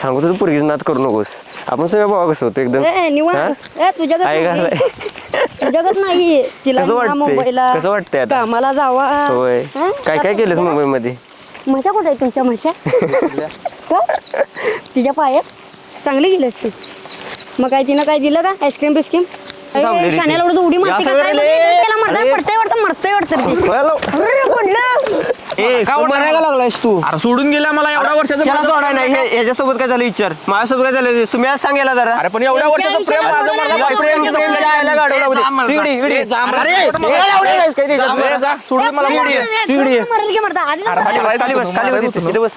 सांगू तू पोरगीच नाद करू नकोस आपण सगळं भावा कसं होतं एकदम ए, निवांत. हा? का नाही. तिला कसं वाटतंय? मुंबईला कसं वाटतंय आता? कामाला जावा होय हा? काय काय केलंस मुंबईमध्ये म्हशा कुठे आहे तुमच्या म्हशा का? तिच्या पायात चांगली गेलीस तू मग काय तिनं काय दिलं का आईस्क्रीम बिस्क्रीम ती. शाण्याला एवढं उडी मारते का काय. त्याला मरताय अरे. पडतंय वाटतं मरतंय वाटतं ती हॅलो. ए वाटलं? मरायला लागलायस तू. अरे सोडून गेला मला एवढ्या वर्षाचं त्याला माझं सोडाय नाही हे- याच्यासोबत काय झालं विचार? माझ्यासोबत काय झालं? तुम्ही आज सांगायला जरा. अरे पण एवढ्या वर्षाचं प्रेम माझं मला प्रेम- प्रेम प्रेम गाडवलं होतं. तिकडे. इकडे. अरे, सोड. हे लावलं नाहीस काय त्याच्यात? जा, जा, सोडून दे मला ए, तिकडे ये, पडलं, तिकडे ये. मरेल की मरता. आधी अरे, खाली बस खाली बस खाली बस इथे इथे बस.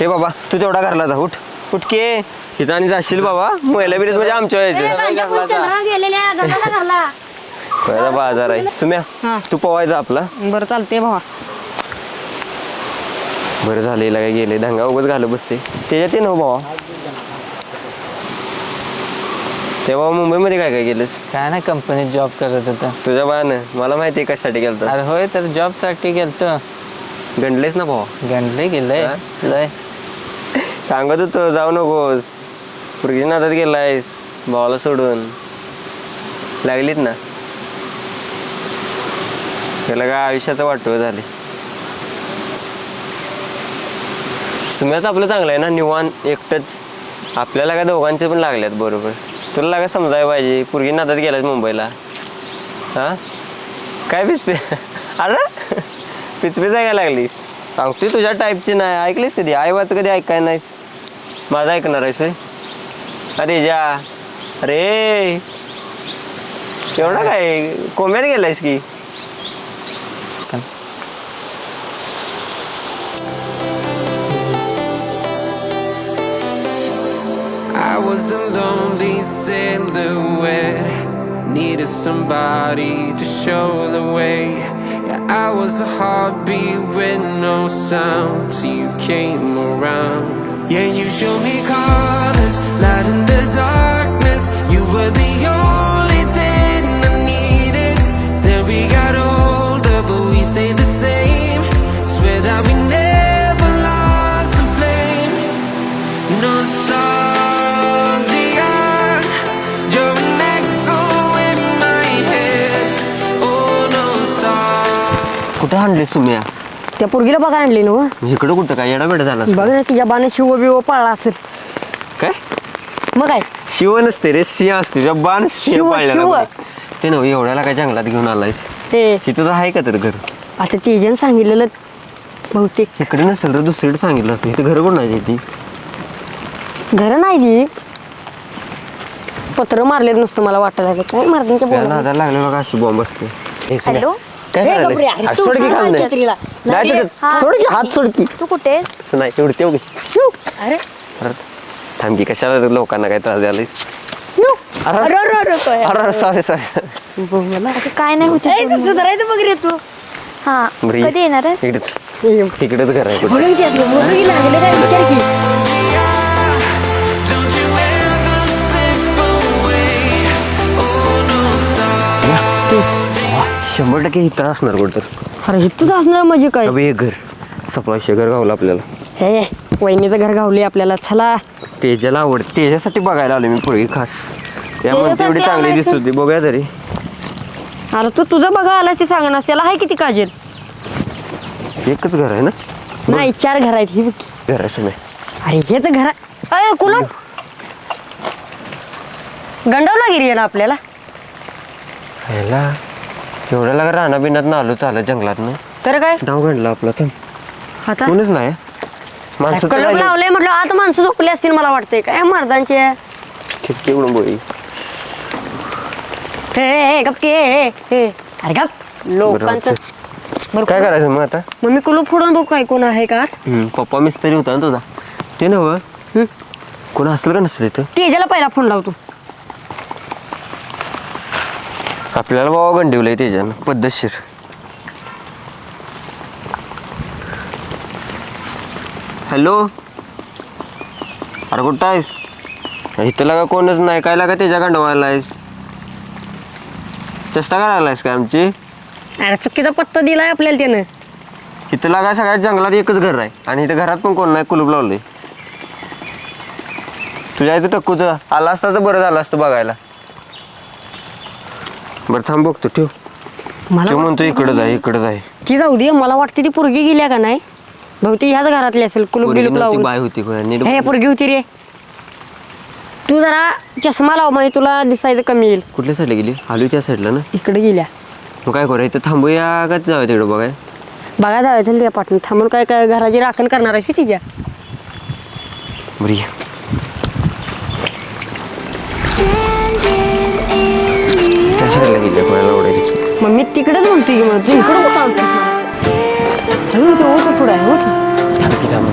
हे बाबा तू तेवढा घरला जा उठ. उठ के. इथं आणि जाशील बाबा. महिला बिरेस म्हणजे आमच्या यायचं. गेलेल्या गंगाला घाला. पहिला बाजार आहे. सुम्या हा. तू पवायचा आपला? बरं चालते भावा. बरं झालं हिला काय गेले. दंगा उगच घालत बसते. त्याच्यात ये ना हो बाबा तेव्हा मुंबईमध्ये काय काय केलंस? काय नाही कंपनीत जॉब करत होता. तुझ्या बायानं मला माहिती आहे कशासाठी गेलं अरे होय तर जॉबसाठी गेलतो. गंडलेस ना भावा. गंडले गेलंय हा? लय. सांगत होतो जाऊ नकोस. पुरगी नादात गेलायस भावाला सोडून. लागलीत ना. त्याला काय आयुष्याचं वाटव झाले सुम्याचं आपलं चांगलं आहे ना निवान एकटंच. आपल्याला काय दोघांचे पण लागल्यात बरोबर. तुला लागा समजायला पाहिजे. पूर्वी नादात गेलास मुंबईला. हा? काय पिचपे? अरे पिचपे जायला लागली? सांगते तुझ्या टाईपची नाही. ऐकलीस कधी? आई वाच कधी ऐकाय नाहीस? माझं ऐकणार आहेस अरे जा. अरे. एवढा काय? कोंब्यात गेलायस की? Somebody to show the way. Yeah, I was a heartbeat with no sound till you came around. Yeah, you showed me colors, light in the darkness. You were the only कुठं आणलीस तुम्ही? त्या पोरगीला बघा आणली ना. इकडं कुठं काय? येडा बेडा झाला बघ ना तिच्या बाने शिव बिव पाळला असेल. काय? मग काय? शिव नसते रे सिंह असते. तुझ्या बाण सिंह शिव, पाळलेला शिव. कोणी. ते नव्हे एवढ्याला काय जंगलात घेऊन आलायस? ते. तिथं तर आहे का तर घर? आता तेजन सांगितलेलं बहुतेक. इकडे नसेल तर दुसरीकडे सांगितलं असतं. इथं घर कोण नाही ती? घर नाही ती. पत्र मारलेलं नुसतं मला वाटायला लागलं. काय मारतीन त्या नादाला लागले बघा अशी बॉम्ब असते. हे. हॅलो? काय हे करायलास? गबरे, अरे अरे तू सोड की कुठं खाल नाही. छत्रीला? नाही लागली? तर- हा. सोड की हात सोड की. तू कुठे? नाही एवढी तेवढी. अरे. थांब की कशाला लोकांना काय त्रास द्यायला अरे अरे अरे अरे काय? अरे. सॉरी सॉरी काय नाही होत ए, सुधारायचं बघ रे तू. हा कधी येणार आहे इकडेच. इकडेच घर आहे कुठं. म्हणून की असलं, म्हणून की लागले काय? विचार की. शंभर टक्के इथं असणार कुठं तर? अरे इथंच असणार म्हणजे काय? अबे हे घर. सपला शेगर गावला आपल्याला. हे वहिनीचं घर गावले आपल्याला. चला. तेजाला आवड तेजासाठी बघायला आलो मी पूर्वी खास. त्यामुळे तेजासाठी तेवढी चांगली आलायस? दिसत होती बघूया तरी. अरे तू तुझं बघा आलास ते सांग ना त्याला आहे किती काजल? एकच घर आहे ना? नाही चार घर आहेत. ही बघ. घर आहे सुने अरे हेच घर आहे. अय कुलूप. गंडवला गिरी ना आपल्याला? ह्याला एवढ्या लागा राणा बिनात ना आलो चालत जंगलात ना? तर काय? नाव घडलं आपलं तर. आता कोणीच नाही. माणसं तर कलप राहिली. लावले म्हटलं आता माणसं झोपली असतील मला वाटतंय काय? मर्दांचे. खिडकी उडून बोई हे, गप के हे, हे. अरे गप. लोकांचं. बरं काय करायचं मग आता? मग मी कुलूप फोडून बघू काय कोण आहे का? हम्म, पप्पा मिस्त्री होता ना तुझा. ते नव. कोण असेल का नसेल इथं तेजाला पहिला फोन लावतो आपल्याला बाबा गंडिवलंय त्याच्यानं पद्धतशीर. हॅलो? अरे कुठं आहेस? इथं लागा कोणच नाही. काय लागा त्याच्या गंडवायला आहेस? चेष्टा करायला आहेस का आमची? अरे चुकीचा पत्ता दिलाय आपल्याला त्यानं. इथं लागा सगळ्यात जंगलात एकच घर आहे. आणि इथं घरात पण कोण नाही कुलूप लावलंय. तुझ्या इथं टक्कूच आला असता तर बरं झालं असतं बघायला. बरं थांब बघतो ठेव. मला म्हणतो इकडंच आहे इकडंच आहे ती जाऊ दे मला वाटते ती पोरगी गेल्या का नाही? बहुतेक ह्याच घरातली असेल कुलूप बिलूप लावून. बाय होती कोण, नीट हे पोरगी होती रे. तू जरा चष्मा लाव म्हणजे तुला दिसायचं कमी येईल. कुठल्या साईडला गेली? आलू त्या साईडला ना? इकडे गेल्या. मग काय करूया इथं थांबूया का जाऊया तिकडं बघाय? बघा जायचं त्या पाठवून थांबून काय काय घराची राखण करणार आहे तिच्या? बरी. साईडला गेली कोणाला ओढायची मग मी तिकडेच म्हणतोय की मग तू इकडे कुठं आणतोस मला? ते होतं पुढे आहे होतं. थांब की थांब.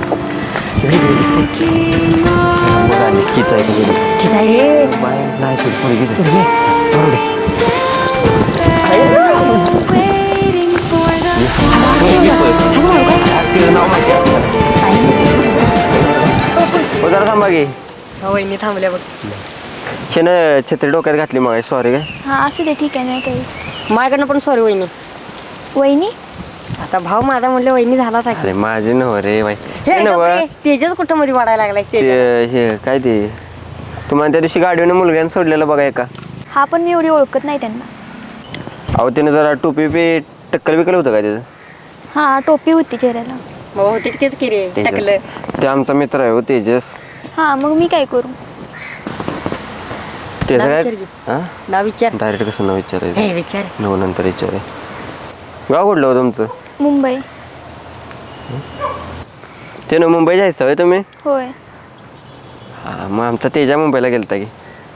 इकडे इकडे, इकडे. थांब बघ आली, हीच आहे का बघ. नाही सोड. बरोबर आहे. आपल्याला. हो जरा थांबा की. वहिनी थांबल्या बघ. शेन छत्री डोक्यात घातली मग सॉरी काय? हा असू दे ठीक आहे नाही काही. माझ्याकडनं पण सॉरी वहिनी. वहिनी? आता भाव माझा म्हणलं वहिनी झालाच आहे. अरे माझे नव रे बाई. हे हे नव तेजच कुठं मध्ये वाढायला लागलाय ते. हे काय ते? तुम्हाला त्या दिवशी गाडीने मुलग्यानं सोडलेलं बघा एका. हा पण मी एवढी ओळखत नाही त्यांना. अहो त्यानं जरा टोपी पे टक्कल बिकल होतं काय त्याचं हा टोपी होती चेहऱ्याला. मग होती की तेच की रे टाकलं. तेजस ते आमचा मित्र आहे हो तेजस. हा मग मी काय करू? नाव काय? विचार की. हा? नाव विचार. डायरेक्ट कसं नाव विचारायचं? हे विचार. नव नंतर विचार. गाव कुठलं हो तुमचं? मुंबई. ते ना मुंबई जायचं होय तुम्ही? होय. हा मग आमचा तेजा मुंबईला गेलता की.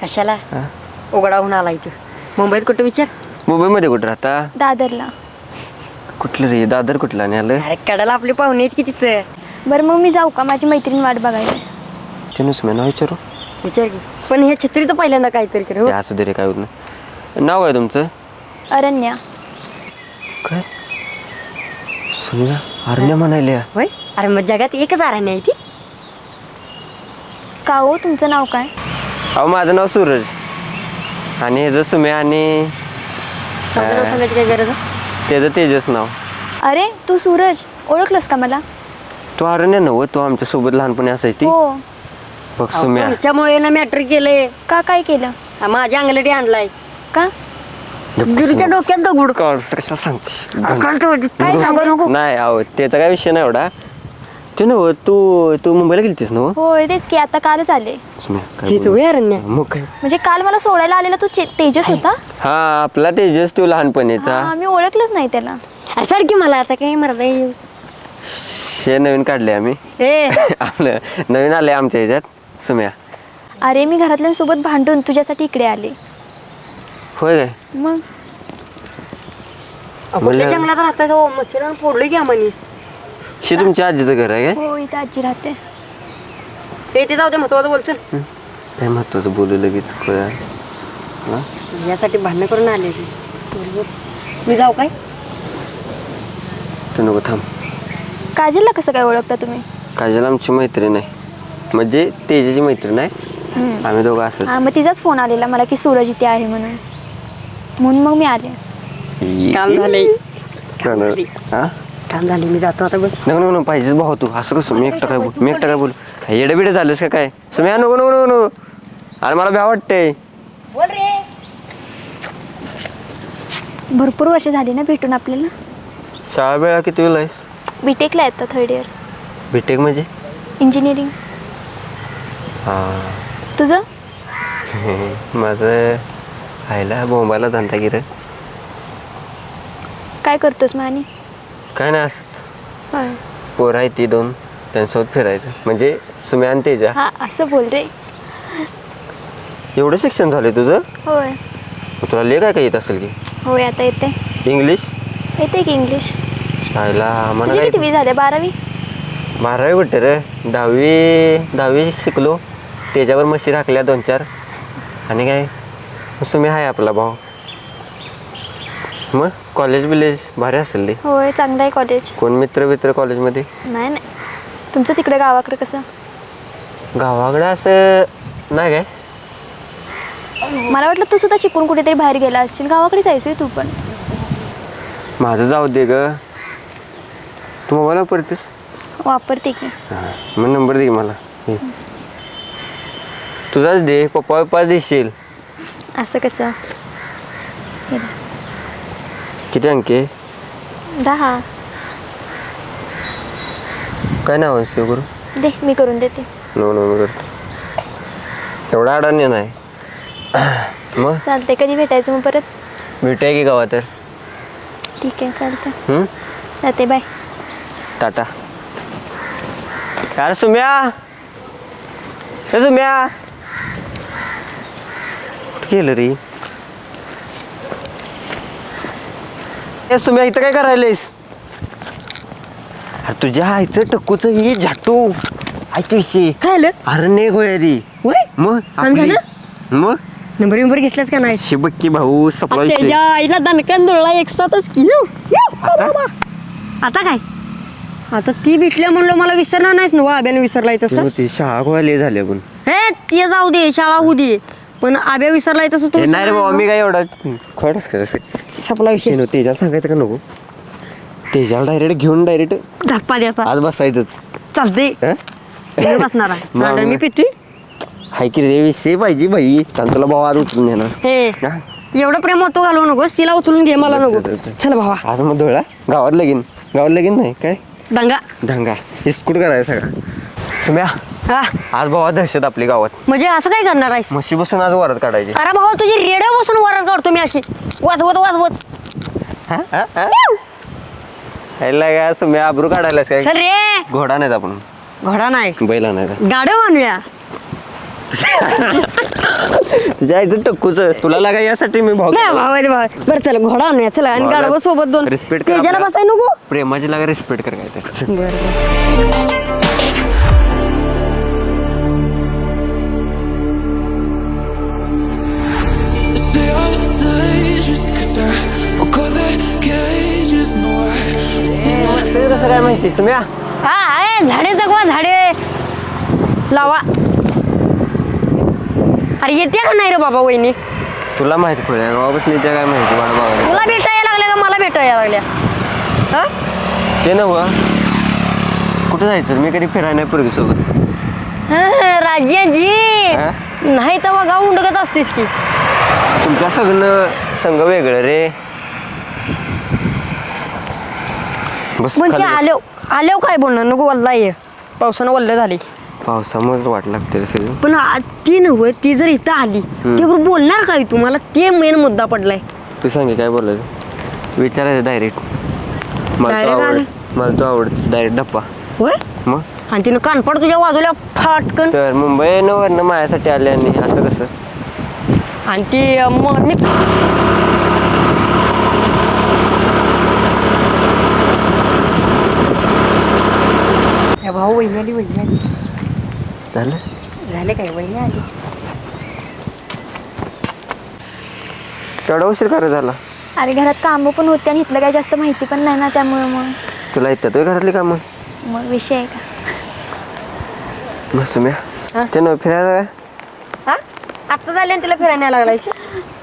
कशाला? हा? उघडा होऊन आला इथं मुंबईत कुठं विचार? मुंबईमध्ये कुठं राहता? दादरला. कुठलं रे? दादर कुठलं आणि आलं? अरे कडाला आपले पाहुणे आहेत की तिथं? बरं मग मी जाऊ का? माझी मैत्रीण वाट बघायला. ते नुसतं नाव विचारू. विचार की. पण हे छत्रीचं पहिल्यांदा काहीतरी करे. हो हे असू दे रे काय होत नाही. नाव आहे तुमचं? अरण्या. काय? सुनिया? अरण्या म्हणायल्या. होय? अरे मग जगात एकच आराणी आहे ती. का हो तुमचं नाव काय? अहो माझं नाव सूरज. आणि ह्याचं सुमे आणि माझं नाव सांगायची काय गरज आहे? त्याचं तेजस नाव. अरे तू सूरज ओळखलंस का मला? तो अरण्या नव तो आमच्यासोबत लहानपणी असायची. हो. बघ सुम्या. तुमच्यामुळे ना मॅटर केलंय. का काय केलं? हा, माझ्या अंगलटी आणलाय. का? गिरीच्या डोक्यात दगड. काय कशा सांगते. काय सांगू नको. नाही अहो त्याचा काय विषय नाही एवढा. ते नव तू तू मुंबईला गेलतीस ना? होय तेच की आता कालच आले. सुम्या काय हीच बोलू? होय अरण्या. मग काय? म्हणजे काल मला सोडायला आलेला तू चे- तेजस होता? हा आपला तेजस तो लहानपणीचा. हा मी ओळखलंच नाही त्याला. अरे सारखी मला आता काय मरत हे नवीन काढले आम्ही. ए. आपलं नवीन आले आमच्या ह्याच्यात. सुम्या. अरे मी घरातल्यांसोबत भांडून तुझ्यासाठी इकडे आले. होय काय? मग? आपल्या जंगलात राहतात हो मच्छर फोडले की आम्हाला हे तुमच्या आजीचं घर आहे काय? हो इथं आजी राहते. हे ते जाऊ दे महत्वाचं बोलचं काय महत्वाचं बोलू लगेच? कळलं. हा? यासाठी भांडणं करून आले मी बरोबर. मी जाऊ काय? तू नको थांब. काजलला कसं काय ओळखता तुम्ही? काजल आमची मैत्रीण आहे. म्हणजे तेजाची मैत्रीण आहे. हम्म. आम्ही दोघं असंच. हा मग तिचाच फोन आलेला मला की सूरज इथे आहे म्हणून. म्हणून मग मी आले. काम झालंय. हा? काम झाले मी जातो आता बस. नको नको नको पाहिजेच भाऊ तू. असं कसं? मी एकटा काय बोल मी एकटा काय बोल येडे बिडे झालेस का काय? सुम्या नको नको नको नको. अरे मला भ्या वाटतंय. बोल रे. भरपूर वर्ष झाली ना भेटून आपल्याला. शाळा वेळा किती वेळ आहेस बीटेकला येतं थर्ड इयर बीटेक म्हणजे? इंजिनिअरिंग हां तुझं? माझं आयला बोंबायला धंदा गिर काय करतोस आणि काय नाही असंच. होय. पोरं आहे ती दोन त्यांच्यासोबत फिरायचं. म्हणजे सुम्या आणि तेजा. हा असं बोल रे. एवढं शिक्षण झालं तुझं? होय. मग तुला ले काय काय येत असेल की? होय आता येते इंग्लिश? येते की इंग्लिश? तुझी काय कितवी झाले बारावी? बारावी कुठे रे? दहावी दहावी शिकलो. त्याच्यावर म्हशी राखल्या दोन चार. आणि काय? सुमी आहे आपला भाऊ. मग कॉलेज बिलेज भारी असेल ते होय चांगलं आहे कॉलेज कोण मित्र मित्र कॉलेजमध्ये नाही नाही. तुमचं तिकडे गावाकडे कसं? गावाकडं असं नाही काय? मला वाटलं तू सुद्धा शिकून कुठेतरी बाहेर गेला असशील. गावाकडे जायचंय तू पण. माझं जाऊ दे ग. तू मोबाईल वापरतेस? वापरते की. हां मग नंबर दे की मला. हे. तुझाच दे पप्पा पप्पाच देशील. असं कसं? किती अंके? दहा. काय नाव आहे सेव करू दे मी करून देते. नो नो मी करतो. एवढा अडाणी नाही मग? चालते कधी भेटायचं मग परत? भेटूया की गावात तर. ठीक आहे चालतं हम्म? जाते बाय. टाटा. काय रे सुम्या. ए सुम्या. कुठं गेलं रे. ए सुम्या इथं काय करायलेस अरे तुझ्या इथं टक्कूच ही झाटू. ऐक विषय. काय आलं? अरे नाही गोळ्या दी. वय? मग आणि आपली मग? नंबर विंबर घेतलाच का नाही? शिबक्की भाऊ सपला विषय त्याच्या आईला दणकन दुळला एक साथच की. येऊ, येऊ, हो बाबा. आता काय? आता ती भेटल्या म्हणलं मला विसरणार नाहीस ना आब्याने विसरलाय तसं मग ती शाळा गोळ्या झाली आपण हे ते जाऊ दे शाळा होऊ दे. पण आब्या विसरलाय तसं तू नाही रे बाबा मी काय एवढा खरंच का सपला विषय. तेनो तेजाला सांगायचं का नको? तेजाला डायरेक्ट घेऊन डायरेक्ट धप्पा द्यायचा आज बसायचंच. चालते हं? बसणार आहे. मग- मी पितोय. हाय की रे विषय पाहिजे बाई. चाल तुला भाऊ आज उचलून येणार हे हा? एवढं प्रेम होतो घालवू नकोस तिला उचलून घे मला नको. चल, चल, चल. चल भावा. आज मग धुळा? गावात लगीन. गावात लगीन नाही काय? दंगा. धांगा इस्कूट करायचा सगळा? सुम्या. हा. आज भावा दहशत आपली गावात. म्हणजे असं काय करणार आहेस? म्हशी बसून आज वरात काढायची. अरे भावा तुझी रेडिओ बसून वरात काढतो मी अशी. वाजवत वाजवत. ह्याला काय सुम्या आबरू काढायलास काय? चल रे. घोडा नाही आपण. घोडा नाही. बैल आणायचा. गाडव आणूया. तुझ्या आईचं टक्कूच तुला लागा यासाठी मी भाऊ नाही भावा रे भावा बरं चल घोडा आणूया. चला आणि घोडा- गाडव सोबत दोन. Respect कर आपल्या- बसाय नको. प्रेमाची लागा रिस्पेक्ट कर काय बरं. I कसं काय माहिती? सुम्या हा आहे झाडे जगवा झाडे. लावा. अरे येते का नाही रे बाबा वहिनी? तुला माहिती पडेल गावापासून येते काय माहिती? मला बघायला तुला भेटायला लागल्या का? मला भेटायला लागल्या. हा? ते नव. कुठं जायचं? मी कधी फिरायला नाही पूर्वी सोबत. हा, राजाजी. हा? नाही तर मग गाव उंडकत असतेस की. तुमच्या सगळं संघ वेगळं रे. बस पण ते खाली बस. आलो आलो काय बोलणं नको वल्ला ये पावसानं वल्ल झाली. पावसामुळेच वाट लागते रे सगळी. पण आ- ती नव्ह ती जर इथं आली तेव्हा बोलणार काय तू? मला ते मेन मुद्दा पडलाय. तू सांगे काय बोलायचं विचारायचं डायरेक्ट मला तो Direct आवड आलं? मला तो आवडत डायरेक्ट डप्पा. होय? मग? आणि तिनं कानपड तुझ्या बाजूला फाटकन तर मुंबई वरनं माझ्यासाठी आले आणि असं कसं आणि ती अं, म- मी भाऊ वहिनी आली वहिनी आली. झालं? झाले काय वहिनी आली. तेवढा उशीर करा झाला? अरे घरात कामं पण होते आणि इथलं काही जास्त माहिती पण नाही ना त्यामुळे मग. तुला येतात होय घरातली कामं? मग विषय आहे का? मग हा? ते नव्हे फिरायला हा? आत्ता झाले आणि तिला फिरायला लागलाय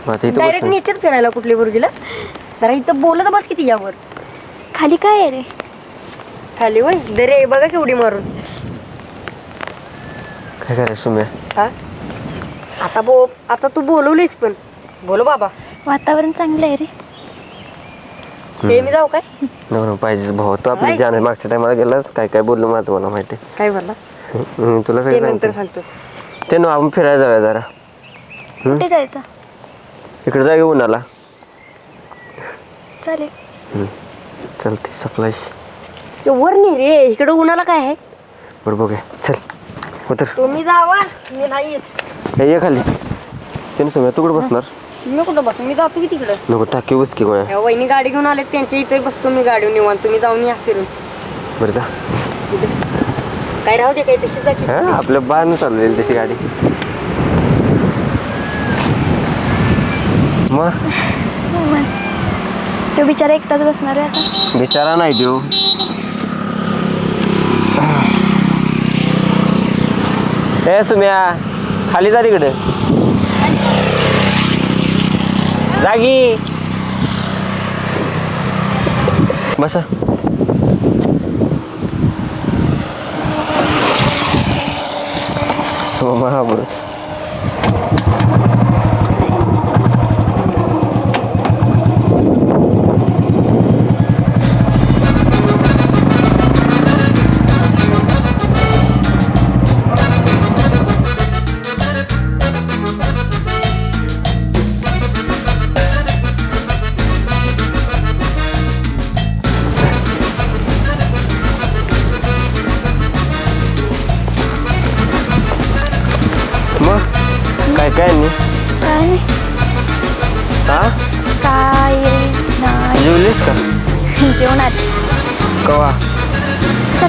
मग आता इथं डायरेक्ट बसून. फिरायला कुठली मुलगीला जरा इथं बोलत बस किती यावर खाली काय आहे रे? खाली वय. दरे बघा केवढी मारून. काय करायचं सुम्या? हा? आता बो आता तू बोलवलीस पण. बोलो बाबा. वातावरण चांगलं आहे रे. ते मी जाऊ काय? पाहिजे भाऊ. तू आपली. जाण मागच्या टायमाला गेलास काय काय बोललो माझं मला माहिती काय बोललास? हम्म, तुला ते सगळं नंतर सांगतो. ते ना आपण फिरायला जाऊया जरा. कुठे जायचं? इकडे जाऊया उन्हाला चालेल. चलते सप्लायश ते वर नाही रे इकडं उन्हाला काय आहे? बरं बघूया. चल उतर. तुम्ही जावा मी नाही येत. हे ये खाली. ते सुम्या तू कुठं बसणार? मी कुठं बसू? मी जातो की तिकडं. नको टाकी उचकी गोळ्या. ह्या वहिनी गाडी घेऊन आले त्यांच्या इथे बसतो मी गाडी निवांत. तुम्ही जाऊन या फिरून. बरं जा. काय राहू दे काय तशी जा की. हा आपल्या बाण चाललेली तशी गाडी. मग? तो बिचारा एकटाच बसणार आहे आता. बिचारा नाही देऊ. हे सुम्या. खाली जा तिकडे. जागी बस. हो, महाभारत.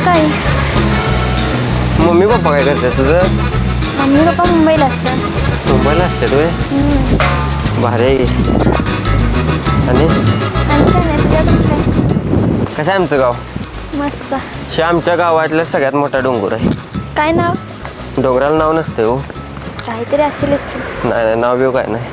सकाळी मम्मी पप्पा काय करतात तुझं? मम्मी पप्पा मुंबईला असतात. मुंबईला असतात होय? हम्म. भारी. आहे की. आणि? आणि काय नाही तुझ्याकडंच काय? कसं आहे आमचं गाव? मस्त. हे आमच्या गावातलं सगळ्यात मोठा डोंगर आहे. काय नाव? डोंगराला नाव नसते हो. काहीतरी असेलच की. नाही नाही नाव बिव काय नाही.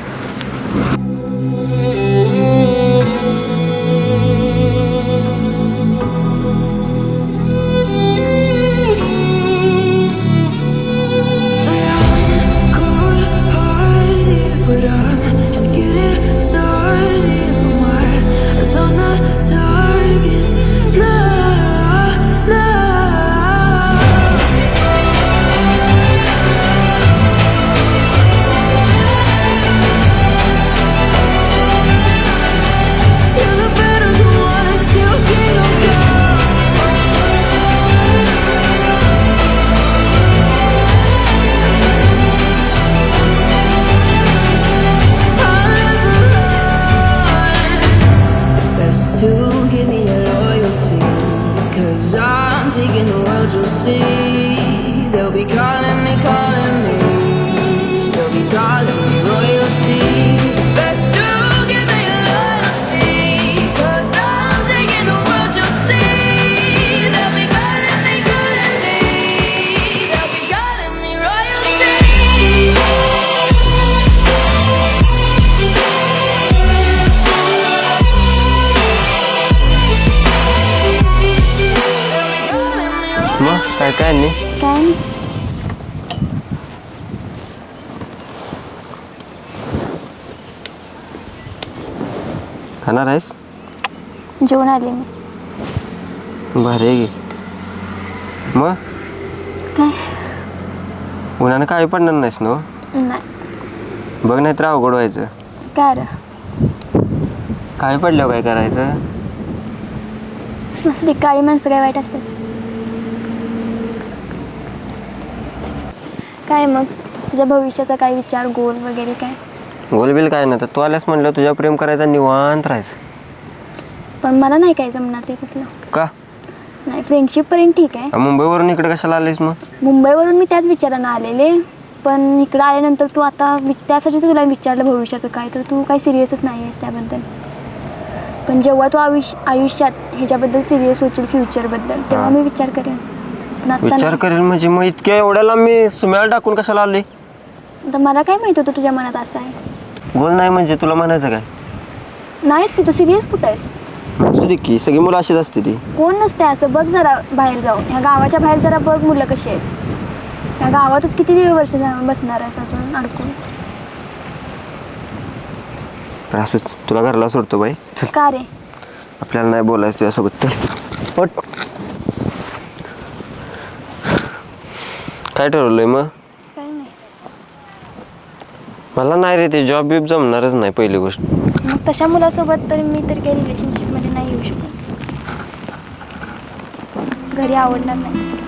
काय यांनी काय नाही. खाणार आहेस? जेवण आले मी. भारी आहे की. मग? काय? उन्हानं काही पडणार नाहीस ना हो? नाही. बघ नाही तर अवघड व्हायचं. काय रे? काही पडल्यावर काय करायचं? असं ते काळी माणसं काय वाईट असतात. काय मग? तुझ्या भविष्याचा काय विचार गोल वगैरे काय? गोलबिल काय नाही तर तू आल्यास म्हणलं तुझ्या प्रेम करायचा निवांत राहायचं. पण मला नाही काय जमणार ते तसलं का? नाही फ्रेंडशिपपर्यंत ठीक आहे. मुंबईवरून इकडे कशाला आलीस मग? मुंबईवरून मी त्याच विचारानं आलेले पण इकडं आल्यानंतर तू आता वि त्यासाठी तुला विचारलं भविष्याचं काय तर तू काही सिरियसच नाही आहेस त्याबद्दल. पण जेव्हा तू आयुष्य आयुष्यात ह्याच्याबद्दल सिरियस होशील फ्युचरबद्दल तेव्हा. मी विचार करेन. विचार. करेल म्हणजे. मग इतक्या एवढ्याला मी सुम्याला टाकून कशाला आली? तर मला काय माहीत होतं तुझ्या मनात असं आहे? गोल नाही म्हणजे तुला म्हणायचं काय? नाहीच की तू सिरियस कुठं आहेस? असू दे की सगळी मुलं अशीच असते ती. कोण नसते असं? बघ जरा बाहेर जाऊन. ह्या गावाच्या बाहेर जरा बघ मुलं कशी आहेत. या गावातच किती दिवस वर्ष जाऊन बसणार आहेस अजून अडकून? पण असंच तुला घरला सोडतो बाई. चल. का रे? आपल्याला नाही बोलायचं तुझ्यासोबत. चल. पट. काय ठरवलंय मग? नाही. मला नाही रे ते जॉब बिब जमणारच नाही पहिली गोष्ट. मग तशा मुलासोबत तर मी तर काही रिलेशनशिपमध्ये नाही येऊ शकत. घरी आवडणार नाही.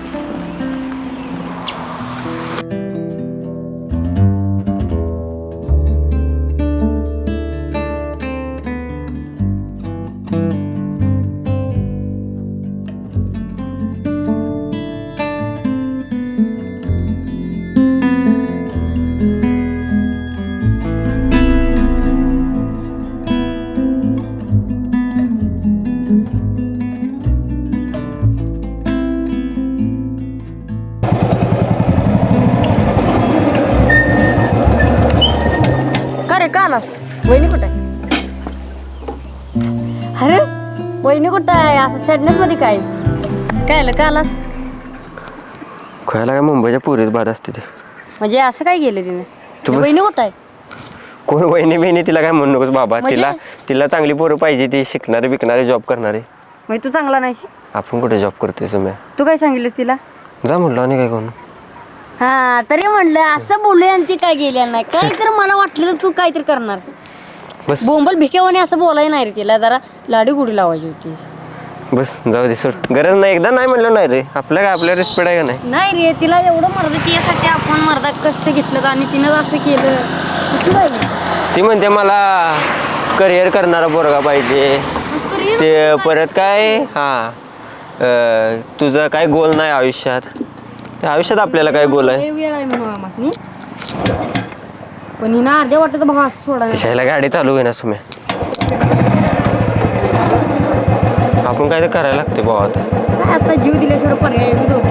सॅडनेस मध्ये काय? काय आलं? का आलास? खायला काय मुंबईच्या पुरीच बाद असते ते. म्हणजे असं काय केलं तिने? बस- बहिणी कुठं आहे? कोण वहिनी बहिणी तिला काय म्हणू नकोस बाबा. म्हणजे? तिला तिला चांगली पोरं पाहिजे ती. शिकणारे बिकणारे जॉब करणारे. म्हणजे तू चांगला नाही आपण कुठे जॉब करतोय सुम्या? तू काय सांगितलंस तिला? जा म्हणलो आणि काय कोण हा तरी म्हणलं असं बोलले आणि ती काय गेल्या नाही. काय तर मला वाटलं तू काहीतरी करणार. बस. बोंबल भिकेवाने असं बोलाय नाही रे तिला. जरा लाडी गुडी लावायची होती. बस जाऊ दे सोड. गरज नाही एकदा नाही म्हणलं नाही रे. आपल्या काय आपल्या रिस्पेक्ट आहे का नाही? नाही रे तिला एवढं मर्द तिच्यासाठी आपण मर्दा कष्ट घेतलं आणि तिनं असं केलं. पाहिजे ती म्हणते मला करिअर करणारा पोरगा पाहिजे. ते परत काय? हां. अं, तुझं काय गोल नाही आयुष्यात? त्या आयुष्यात आपल्याला काय गोल आहे? लय वेळ आहे म्हणून आम्हासनी. पण हिनं अर्ध्या वाटत भाव असं सोडा नाही. शाळेला गाडी चालू आहे ना सुम्या. काय तर करायला लागते भाऊ आता. आता जीव दिल्याशिवाय पर्याय बी दोन